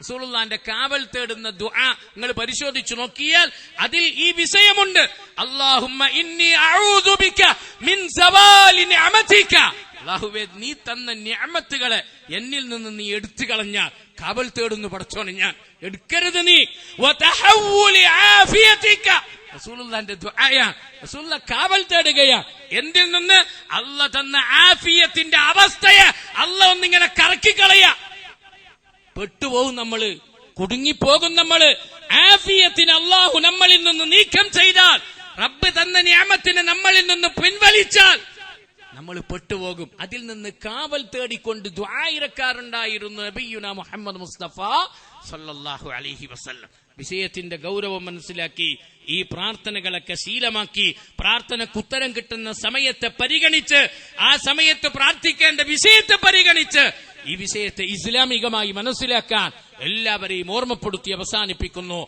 റസൂലുള്ളാന്റെ കാവൽ തേടുന്ന ദുആ നിങ്ങൾ പരിശോധിച്ചു നോക്കിയാൽ അതിൽ ഈ വിഷയമുണ്ട്. അല്ലാഹുമ്മ ഇന്നി അഊദു ബിക മിൻ അല്ലാഹുവേ നീ തന്ന നിഅമത്തുകളെ എന്നിൽ നിന്ന് നീ എടുത്തു കളഞ്ഞാൽ കാവൽ തേടുന്നു പടച്ചോനെ ഞാൻ. എടുക്കരുത് നീ. റസൂലുള്ളാന്റെ ദുആയാ റസൂലുള്ള കാവൽ തേടുകയാ. എന്തിൽ നിന്ന്? അല്ല തന്ന ആഫിയത്തിന്റെ അവസ്ഥയെ അല്ല ഒന്നിങ്ങനെ കറക്കിക്കളയാ. പെട്ടുപോകും നമ്മൾ. കുടുങ്ങിപ്പോകും നമ്മൾ. ആഫിയത്തിന് അള്ളാഹു നമ്മളിൽ നിന്ന് നീക്കം ചെയ്താൽ റബ്ബ് തന്ന നിയമത്തിന് നമ്മളിൽ നിന്ന് പിൻവലിച്ചാൽ നമ്മൾ പെട്ടുപോകും. അതിൽ നിന്ന് കാവൽ തേടിക്കൊണ്ട് ദ്വായിരക്കാരുണ്ടായിരുന്നു നബിയുന മുഹമ്മദ് മുസ്തഫ സല്ലല്ലാഹു അലൈഹി വസല്ലം. വിഷയത്തിന്റെ ഗൗരവം മനസ്സിലാക്കി ഈ പ്രാർത്ഥനകളൊക്കെ ശീലമാക്കി പ്രാർത്ഥനക്ക് ഉത്തരം കിട്ടുന്ന സമയത്തെ പരിഗണിച്ച് ആ സമയത്ത് പ്രാർത്ഥിക്കേണ്ട വിഷയത്തെ പരിഗണിച്ച് ഈ വിഷയത്തെ ഇസ്ലാമികമായി മനസ്സിലാക്കാൻ എല്ലാവരെയും ഓർമ്മപ്പെടുത്തി അവസാനിപ്പിക്കുന്നു.